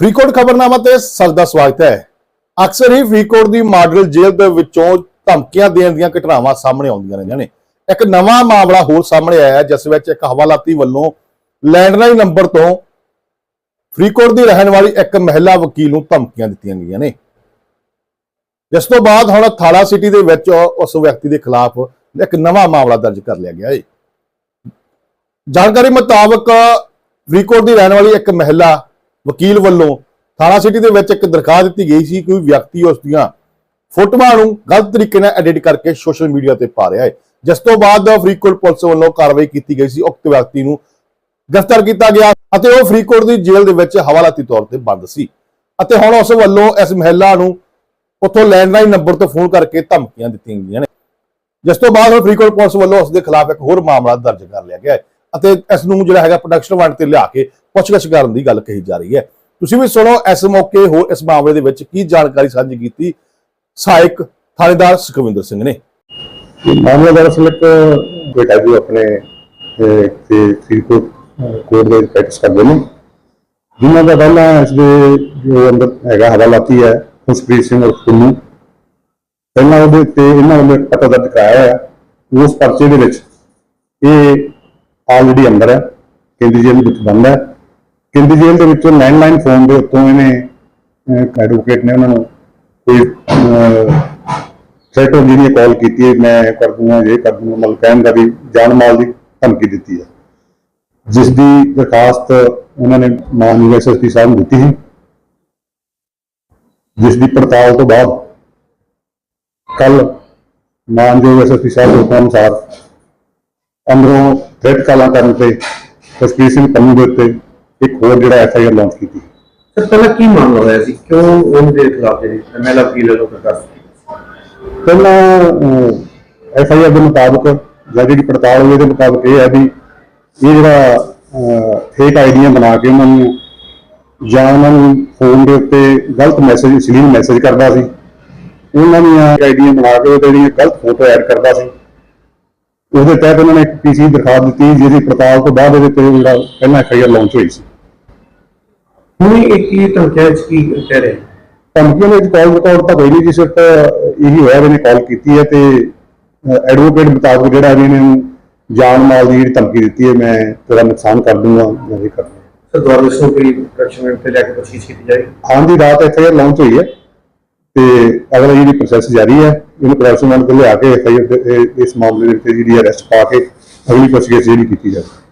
ਫਰੀਦਕੋਟ ਖਬਰਨਾਮਾ ਤੇ ਸਭ ਦਾ ਸਵਾਗਤ ਹੈ। ਅਕਸਰ ਹੀ ਫਰੀਦਕੋਟ ਦੀ ਮਾਡਲ ਜੇਲ੍ਹ ਦੇ ਵਿੱਚੋਂ ਧਮਕੀਆਂ ਦੇਣ ਦੀਆਂ ਘਟਨਾਵਾਂ ਸਾਹਮਣੇ ਆਉਂਦੀਆਂ ਨੇ ਨੇ। ਇੱਕ ਨਵਾਂ ਮਾਮਲਾ ਹੋਰ ਸਾਹਮਣੇ ਆਇਆ ਜਿਸ ਵਿੱਚ ਇੱਕ ਹਵਾਲਾਤੀ ਵੱਲੋਂ ਲੈਂਡਲਾਈਨ ਨੰਬਰ ਤੋਂ ਫਰੀਕੋਟ ਦੀ ਰਹਿਣ ਵਾਲੀ ਇੱਕ ਮਹਿਲਾ ਵਕੀਲ ਨੂੰ ਧਮਕੀਆਂ ਦਿੱਤੀਆਂ ਗਈਆਂ ਨੇ। ਜਿਸ ਤੋਂ ਬਾਅਦ ਹੁਣ ਥਾਲਾ ਸਿਟੀ ਦੇ ਵਿੱਚ ਉਸ ਵਿਅਕਤੀ ਦੇ ਖਿਲਾਫ ਇੱਕ ਨਵਾਂ ਮਾਮਲਾ ਦਰਜ ਕਰ ਲਿਆ ਗਿਆ ਹੈ। ਜਾਣਕਾਰੀ ਮੁਤਾਬਕ ਫਰੀਦਕੋਟ ਦੀ ਰਹਿਣ ਵਾਲੀ ਇੱਕ ਮਹਿਲਾ ਵਕੀਲ ਵੱਲੋਂ ਥਾਣਾ ਸਿਟੀ ਦੇ ਵਿੱਚ ਇੱਕ ਦਰਖਾਸਤ ਦਿੱਤੀ ਗਈ ਸੀ ਕਿ ਕੋਈ ਵਿਅਕਤੀ ਉਸ ਦੀਆਂ ਫੋਟੋਆਂ ਨੂੰ ਗਲਤ ਤਰੀਕੇ ਨਾਲ ਐਡਿਟ ਕਰਕੇ ਸੋਸ਼ਲ ਮੀਡੀਆ ਤੇ ਪਾ ਰਿਹਾ ਹੈ। ਜਿਸ ਤੋਂ ਬਾਅਦ ਫਰੀਦਕੋਟ ਪੁਲਿਸ ਵੱਲੋਂ ਕਾਰਵਾਈ ਕੀਤੀ ਗਈ ਸੀ। ਉਕਤ ਵਿਅਕਤੀ ਨੂੰ ਗ੍ਰਿਫਤਾਰ ਕੀਤਾ ਗਿਆ ਅਤੇ ਉਹ ਫਰੀਦਕੋਟ ਦੀ ਜੇਲ੍ਹ ਦੇ ਵਿੱਚ ਹਵਾਲਾਤੀ ਤੌਰ ਤੇ ਬੰਦ ਸੀ। ਅਤੇ ਹੁਣ ਉਸ ਵੱਲੋਂ ਇਸ ਮਹਿਲਾ ਨੂੰ ਉੱਥੋਂ ਲੈਂਡਲਾਈਨ ਨੰਬਰ ਤੋਂ ਫੋਨ ਕਰਕੇ ਧਮਕੀਆਂ ਦਿੱਤੀਆਂ ਗਈਆਂ ਨੇ। ਜਿਸ ਤੋਂ ਬਾਅਦ ਹੁਣ ਫਰੀਦਕੋਟ ਪੁਲਿਸ ਵੱਲੋਂ ਉਸ ਦੇ ਖਿਲਾਫ ਇੱਕ ਹੋਰ ਮਾਮਲਾ ਦਰਜ ਕਰ ਲਿਆ ਗਿਆ ਹੈ। ਅਤੇ ਇਸ ਨੂੰ ਜਿਹੜਾ ਹੈਗਾ ਪ੍ਰੋਡਕਸ਼ਨ ਵਾਰੰਟ ਤੇ ਲਿਆ ਕੇ ਪੁੱਛਗਿੱਛ ਕਰਨ ਦੀ ਗੱਲ ਕਹੀ ਜਾ ਰਹੀ ਹੈ। ਤੁਸੀਂ ਵੀ ਸੁਣੋ, ਇਸ ਮੌਕੇ ਹੋ ਇਸ ਮਾਮਲੇ ਦੇ ਵਿੱਚ ਕੀ ਜਾਣਕਾਰੀ ਸਾਂਝੀ ਕੀਤੀ ਸਹਾਇਕ ਥਾਣੇਦਾਰ ਸੁਖਵਿੰਦਰ ਸਿੰਘ ਨੇ। ਮਾਮਲਾ ਦਰਅਸਲ ਇੱਕ ਬੇਟਾ ਜੀ ਆਪਣੇ ਤੇ ਫਰੀਦਕੋਟ ਕੋਰਟ ਦੇ ਪ੍ਰੈਕਟਿਸ ਕਰਦੇ ਨੇ। ਜਿਨ੍ਹਾਂ ਦਾ ਪਹਿਲਾਂ ਇਸ ਦੇ ਜੋ ਅੰਦਰ ਹੈਗਾ ਹਵਾਲਾਤੀ ਹੈ ਖੁਸ਼ਪ੍ਰੀਤ ਸਿੰਘ ਉਰਫ ਕੁੰਨੂ ਪਹਿਲਾਂ ਉਹਦੇ ਤੇ ਇਹਨਾਂ ਵੱਲੋਂ ਪਤਾ ਦਰਜ ਕਰਾਇਆ ਉਸ ਪਰਚੇ ਦੇ ਵਿੱਚ ਇਹ ਆਲਰੇਡੀ ਅੰਦਰ ਹੈ ਕੇਂਦਰੀ ਜੇਲ੍ਹ ਵਿੱਚ ਬੰਦ ਹੈ। ਕੇਂਦਰੀ ਜੇਲ੍ਹ ਦੇ ਵਿੱਚੋਂ ਲੈਂਡਲਾਈਨ ਫੋਨ ਦੇ ਉੱਤੋਂ ਇਹਨੇ ਐਡਵੋਕੇਟ ਨੇ ਉਹਨਾਂ ਨੂੰ ਕੋਈ ਥ੍ਰੈਟ ਹੁੰਦੀ ਨੇ ਕਾਲ ਕੀਤੀ ਹੈ, ਮੈਂ ਕਰ ਦੂੰਗਾ, ਇਹ ਕਰ ਦੂੰਗਾ, ਮਤਲਬ ਕਹਿਣ ਦਾ ਵੀ ਜਾਨ ਮਾਲ ਦੀ ਧਮਕੀ ਦਿੱਤੀ ਹੈ। ਜਿਸ ਦੀ ਦਰਖਾਸਤ ਉਹਨਾਂ ਨੇ ਮਾਨਯੋਗ ਐਸਐਸਪੀ ਸਾਹਿਬ ਨੂੰ ਦਿੱਤੀ ਸੀ। ਜਿਸ ਦੀ ਪੜਤਾਲ ਤੋਂ ਬਾਅਦ ਕੱਲ ਮਾਨਯੋਗ ਐਸਐਸਪੀ ਸਾਹਿਬ ਦੇ ਹੁਕਮ ਅਨੁਸਾਰ ਅੰਦਰੋਂ ਥ੍ਰੈਟ ਕਾਲਾਂ ਕਰਨ ਤੇ ਤਸਕੀਰ ਸਿੰਘ ਪੰਨੂ ਦੇ ਉੱਤੇ ਇੱਕ ਹੋਰ ਜਿਹੜਾ ਐਫਆਈਆਰ ਲਾਂਚ ਕੀਤੀ। ਸਰ ਪਹਿਲਾਂ ਕੀ ਮਾਮਲਾ ਹੋਇਆ ਸੀ? ਕਿਉਂ ਉਹਦੇ ਖਿਲਾਫ ਜਿਹੜੀ ਮਹਿਲਾ ਵਕੀਲ ਵੱਲੋਂ ਪ੍ਰਕਾਸ਼? ਪਹਿਲਾਂ ਐਫ ਆਈ ਆਰ ਦੇ ਮੁਤਾਬਕ ਜਾਂ ਜਿਹੜੀ ਪੜਤਾਲ ਹੋਈ ਇਹਦੇ ਮੁਤਾਬਕ ਇਹ ਹੈ ਵੀ ਇਹ ਜਿਹੜਾ ਫੇਕ ਆਈਡੀਆਂ ਬਣਾ ਕੇ ਉਹਨਾਂ ਨੂੰ ਜਾਂ ਉਹਨਾਂ ਨੂੰ ਫੋਨ ਦੇ ਉੱਤੇ ਗਲਤ ਮੈਸੇਜ ਅਸ਼ਲੀਲ ਮੈਸੇਜ ਕਰਦਾ ਸੀ। ਉਹਨਾਂ ਦੀਆਂ ਆਈਡੀਆਂ ਬਣਾ ਕੇ ਉਹਦੇ ਜਿਹੜੀਆਂ ਗਲਤ ਫੋਟੋ ਐਡ ਕਰਦਾ ਸੀ। ਉਹਦੇ ਤਹਿਤ ਉਹਨਾਂ ਨੇ ਇੱਕ ਪੀਸੀ ਦਰਖਾਸਤ ਦਿੱਤੀ ਜਿਹਦੀ ਪੜਤਾਲ ਤੋਂ ਬਾਅਦ ਇਹਦੇ ਤੇ ਜਿਹੜਾ ਪਹਿਲਾਂ ਐਫ ਆਈ ਆਰ ਲਾਂਚ ਹੋਈ ਸੀ। ਹੁਣ ਇਹ ਕੀ ਧਮਕਿਆ ਚ ਕੀ ਕਹਿ ਰਹੇ? ਧਮਕੀਆਂ ਵਿੱਚ ਕਾਲ ਰਿਕਾਰਡ ਤਾਂ ਕੋਈ ਨਹੀਂ ਜੀ ਸਿਰਫ ਇਹੀ ਹੋਇਆ ਵੀ ਇਹਨੇ ਕਾਲ ਕੀਤੀ ਹੈ ਤੇ ਐਡਵੋਕੇਟ ਮੁਤਾਬਕ ਜਿਹੜਾ ਵੀ ਇਹਨੂੰ ਜਾਨ ਮਾਲ ਦੀ ਧਮਕੀ ਦਿੱਤੀ ਹੈ ਮੈਂ ਤੇਰਾ ਨੁਕਸਾਨ ਕਰ ਦੂੰਗਾ ਮੈਂ ਇਹ ਕਰ ਦੂੰਗਾ ਸਰ ਦੁਆਰਾ ਦੱਸੋ ਕਿ ਪ੍ਰੋਡਕਸ਼ਨ ਤੇ ਲੈ ਕੇ ਪੁੱਛੀ ਕੀਤੀ ਜਾਏ ਹਾਂ ਦੀ ਰਾਤ ਐਫ ਆਈ ਆਰ ਲਾਂਚ ਹੋਈ ਹੈ। ਤੇ ਅਗਲਾ ਜਿਹੜੀ ਪ੍ਰੋਸੈਸ ਜਾਰੀ ਹੈ, ਇਹਨੂੰ ਪ੍ਰੋਡਕਸ਼ਨ ਵਾਲ ਤੇ ਲਿਆ ਕੇ ਐਫ ਆਈ ਆਰ ਇਸ ਮਾਮਲੇ ਦੇ ਵਿੱਚ ਜਿਹੜੀ ਅਰੈਸਟ ਪਾ ਕੇ ਅਗਲੀ ਪੁੱਛਗਿੱਛ ਜਿਹੜੀ ਕੀਤੀ ਜਾਵੇ